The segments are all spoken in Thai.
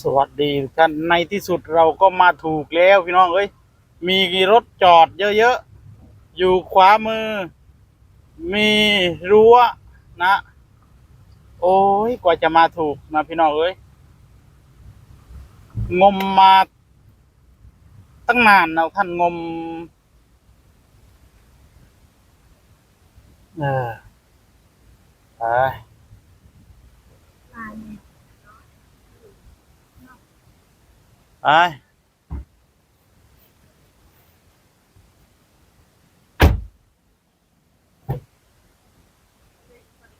สวัสดีทุกท่านในที่สุดเราก็มาถูกแล้วพี่น้องเอ้ยมีรถจอดเยอะๆ อยู่ขวามือ มีรั้วนะ โอ้ยกว่าจะมาถูกนะพี่น้องเอ้ยงมมาตั้งนานนะท่านงมเออไป ไป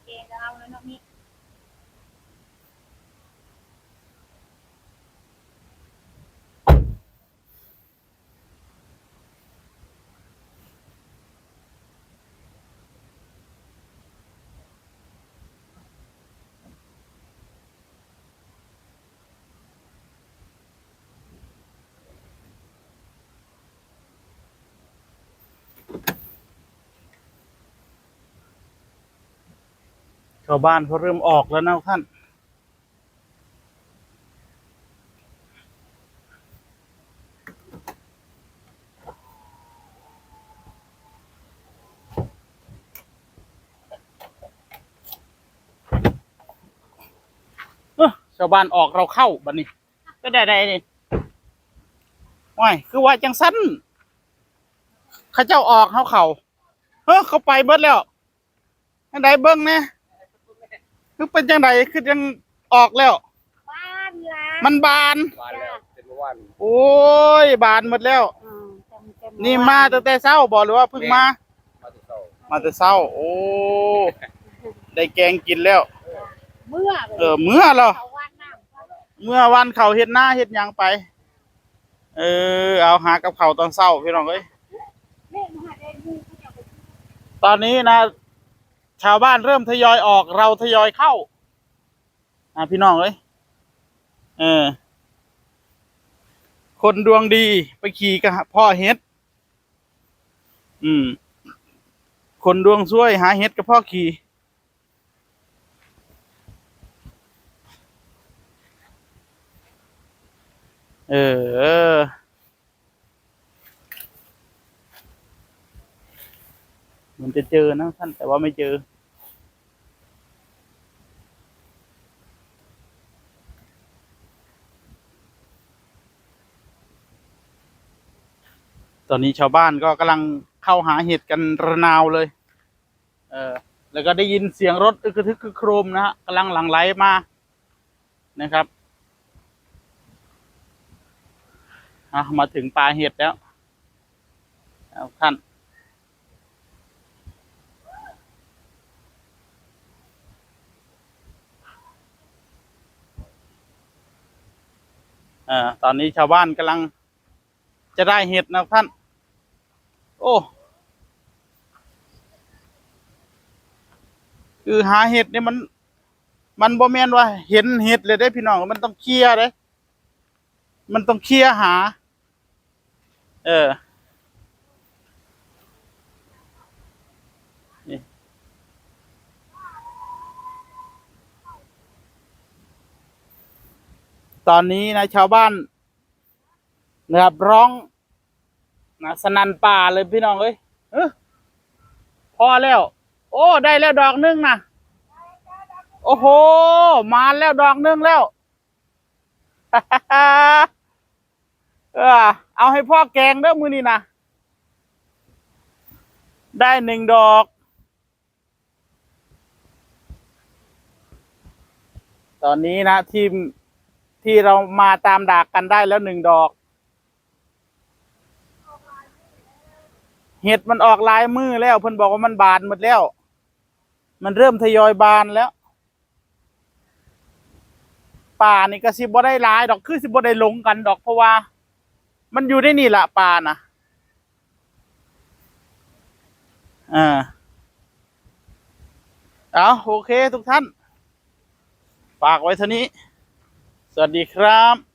เกณฑ์จะเอาแล้วเนาะนี่ ชาวบ้านเขาเริ่มออกแล้วนะท่านเอ้อชาวบ้านออกเราเข้าบัดนี้ ก็ได้ได้นี่ว้ยคือว่าจังสั้นเข้าเจ้าออกเขาเขาเฮ้อเขาไปเบิดแล้วอันใดเบิ้งเนี่ย คือเป็นจังไดคือยังออกแล้ว บ้านละมันบาน บานแล้วเป็นเมื่อวานโอ้ยบานหมดแล้ว อืมเต็มเต็มนี่มาตั้งแต่เช้าบอกหรือว่าเพิ่งมา มาติดต่อมาแต่เช้า โอ้ ได้แกงกินแล้ว เมื่อเออเมื่อเหรอ เขาวัดน้ำเขาเมื่อวันเขาเฮ็ดหน้าเฮ็ดหยังไป เออ เอาหากับเขาวตอนเช้าพี่น้องเอ้ย เล่นมาได้ดูเขาจะไปตอนนี้นะ ชาวบ้านเริ่มทยอยออก เราทยอยเข้า อะพี่น้องเอ้ยเออ คนดวงดีไปขี่กับพ่อเฮ็ด อืม คนดวงซวยหาเฮ็ดกับพ่อขี่เออเออ มันจะเจอนะท่านแต่ว่าไม่เจอ อนนี้ชาวบ้านก็กำลังเข้าหาเห็ดกันระนาวเลย เออแล้วก็ได้ยินเสียงรถอึกทึกคึกโครมนะฮะกำลังหลั่งไหลมานะครับอะมาถึงปลาเห็ดแล้วเอาท่านอ่อตอนนี้ชาวบ้านกำลังจะได้เห็ดนะท่าน โอ้คือหาเห็ดเนี่ยมัน มันบ่แม่นว่า เห็นเห็ดเลยได้พี่น้องมันต้องเคลียร์เลยมันต้องเคลียร์หา เออตอนนี้นะชาวบ้านนะครับร้อง นะสนันป่าเลยพี่น้องเอ้ยพอแล้ว โอ้ ได้แล้วดอกหนึงนะโอ้โห มาแล้วดอกหนึงแล้วเออเอาให้พ่อแกงเด้อมือนี่นะได้หนึ่งดอก ตอนนี้นะทีมที่เรามาตามดักกันได้แล้วหนึ่งดอก เห็ดมันออกลายมือแล้วเพิ่นบอกว่ามันบานหมดแล้ว มันเริ่มทยอยบานแล้ว ป่านี่ก็สิบ่ได้ลายดอกคือสิบ่ได้ลงกันดอกเพราะว่า มันอยู่ได้นี่ละป่านะอ่าเอาโอเคทุกท่าน ฝากไว้เท่านี้ สวัสดีครับ